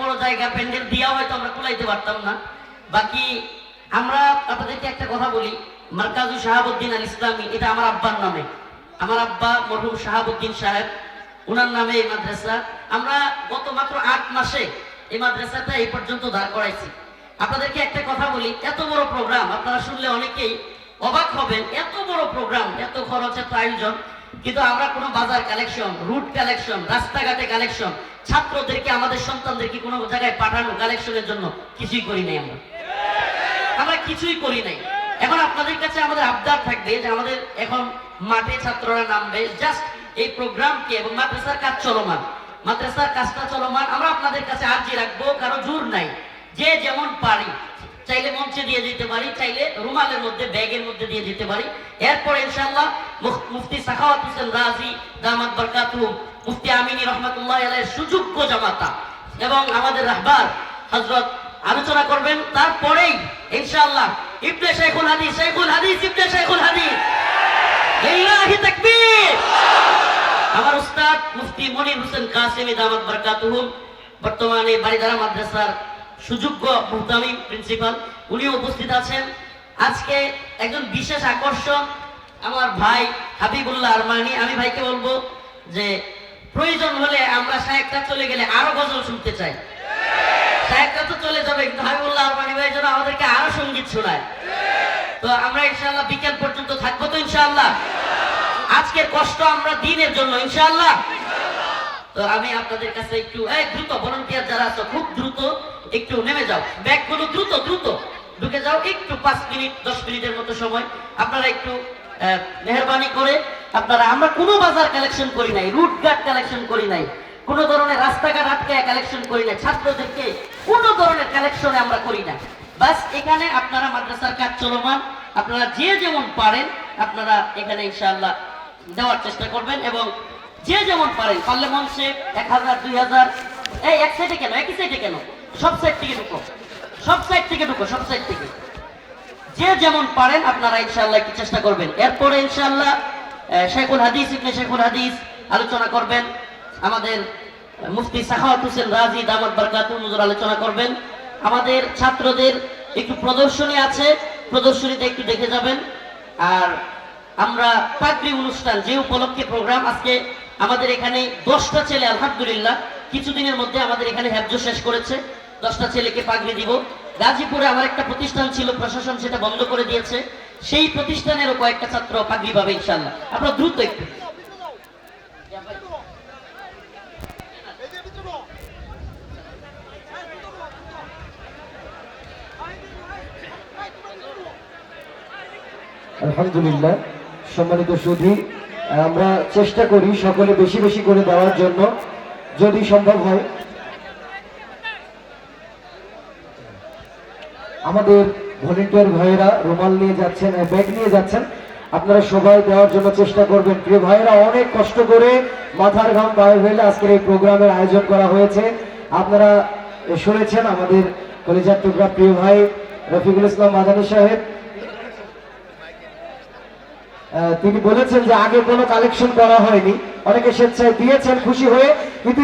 বড় জায়গা, প্যান্ডেল দিয়াও হয়তো আমরা কুলাইতে পারতাম না। বাকি আমরা আপনাদেরকে একটা কথা বলি, মার্কাজু শাহাবুদ্দিন আল ইসলামী এটা আমার আব্বার নামে। আমার আব্বা মরহুম শাহাবুদ্দিন সাহেব ওনার নামে এই মাদ্রাসা। আমরা গত মাত্র আট মাসে এই মাদ্রাসাটা এই পর্যন্ত দাঁড় করাইছি। আপনাদেরকে একটা কথা বলি, এত বড় প্রোগ্রাম আপনারা শুনলে অনেকেই অবাক হবেন, এত বড় প্রোগ্রাম এত খরচ এত আয়োজন কিন্তু আমরা কোনো বাজার কালেকশন রুট কালেকশন রাস্তাঘাটে কালেকশন ছাত্রদেরকে, আমাদের সন্তানদেরকে কোনো জায়গায় পাঠানো কালেকশনের জন্য কিছুই করি নাই আমরা। আমরা কিছুই করি নাই। এখন আপনাদের কাছে আমাদের আবদার থাকবে যে আমাদের এখন মাঠে ছাত্ররা নামবে। জাস্ট এই প্রোগ্রামকে এবং মাদ্রাসার কাজ চলমান। মাদ্রাসার কাজটা চলমান। আমরা আপনাদের কাছে আর্জি রাখব, কারও জোর নাই। যে যেমন পারি। চাইলে মঞ্চে দিয়ে যেতে পারি, চাইলে রুমালের মধ্যে, ব্যাগের মধ্যে দিয়ে যেতে পারি। এরপর ইনশাআল্লাহ মুফ- মুফতি সাখাওয়াত হোসেন রাজি দামাত বরকাতু মুফতি আমিনী রহমতুল্লাহ আলাইহির সুযোগ্য জামাতা এবং আমাদের রাহবার হযরত আলোচনা করবেন। তারপরেই ইনশাআল্লাহ ইবনে শাইখুল হাদিস শাইখুল হাদিস, ইবনে শাইখুল হাদিস। লিল্লাহি তাকবীর। আমার উস্তাদ মুফতি মনির হোসেন কাসেমি দামাত বরকাতুহুম বর্তমানে বাড়িধারা মাদ্রাসার সুযোগ্য মুহতামিম প্রিন্সিপাল উনিও উপস্থিত আছেন। আজকে একজন বিশেষ আকর্ষণ আমার ভাই হাবিবুল্লাহ আরমানি। আমি ভাইকে বলব যে, প্রয়োজন হলে আমরা সাহেবটা চলে গেলে আরও গজল শুনতে চাই। সাহেবটা তো চলে যাবে, কিন্তু হাবিবুল্লাহ আরমানি ভাই যেন আমাদেরকে আরও সংগীত শোনায়। তো আমরা ইনশাল্লাহ বিকেল পর্যন্ত থাকব তো ইনশাল্লাহ আজকের কষ্ট আমরা দিনের জন্য ইনশাল্লাহ তো আমি আপনাদের কাছে একটু, এই দ্রুত ভলান্টিয়ার যারা আছো, খুব দ্রুত একটু নেমে যাও। ব্যাগগুলো দ্রুত দ্রুত। ঢুকে যাও, একটু পাঁচ মিনিট, দশ মিনিটের মতো সময়। আপনারা একটু মেহরবানি করে, আপনারা, আমরা কোনো বাজার কালেকশন করি নাই রুট গার্ড কালেকশন করি নাই, কোনো ধরনের রাস্তাঘাট আটকে কালেকশন করি নাই, ছাত্রদেরকে কোনো ধরনের কালেকশনে আমরা করি না। বাস, এখানে আপনারা মাদ্রাসার কাজ চলমান, আপনারা যে যেমন পারেন, আপনারা এখানে ইনশাআল্লাহ দেওয়ার চেষ্টা করবেন এবং যে যেমন পারেন, পারলে মঞ্চে এক হাজার, দুই হাজার, এই এক সাইডে কেন, একই সাইডে কেন? সব সাইড থেকে ঢুকো। সব সাইড থেকে ঢুকো, সব সাইড থেকে। যে যেমন পারেন আপনারা ইনশাআল্লাহ একটু চেষ্টা করবেন। এরপরে ইনশাআল্লাহ শেখুল হাদিস, ইবনে শেখুল হাদিস আলোচনা করবেন। আমাদের মুফতি সাখাওয়াত হোসেন রাজি, দামাত বরকাতুল হুজুর আলোচনা করবেন। আমাদের ছাত্রদের একটু প্রদর্শনী আছে, প্রদর্শনীতে একটু দেখে যাবেন। আর আমরা পাগড়ি অনুষ্ঠান, যে উপলক্ষে প্রোগ্রাম আজকে আমাদের এখানে দশটা ছেলে, আলহামদুলিল্লাহ, কিছুদিনের মধ্যে আমাদের এখানে হ্যাবজ শেষ করেছে। দশটা ছেলেকে পাগড়ি দিব। গাজীপুরে আমার একটা প্রতিষ্ঠান ছিল, প্রশাসন সেটা বন্ধ করে দিয়েছে। সেই প্রতিষ্ঠানেরও কয়েকটা ছাত্র পাগড়ি পাবে ইনশাল্লাহ আপনারা দ্রুত একটু। আলহামদুলিল্লাহ, সম্মানিত সুধী, আমরা চেষ্টা করি সকলে বেশি বেশি করে দেওয়ার জন্য। যদি সম্ভব হয় আমাদের ভলেন্টিয়ার ভাইয়েরা রুমাল নিয়ে যাচ্ছেন ব্যাগ নিয়ে যাচ্ছেন। আপনারা সবাই দেওয়ার জন্য চেষ্টা করবেন। প্রিয় ভাইয়েরা, অনেক কষ্ট করে মাথার ঘাম বাইরে ফেলে আজকের এই প্রোগ্রামের আয়োজন করা হয়েছে। আপনারা শুনেছেন আমাদের কলেজার টুকরা প্রিয় ভাই রফিকুল ইসলাম মাদানী সাহেব। তিনি বলেছেন যে আগে কোনো কালেকশন করা হয়নি। অনেকে স্বেচ্ছায় দিয়েছেন খুশি হয়ে, কিন্তু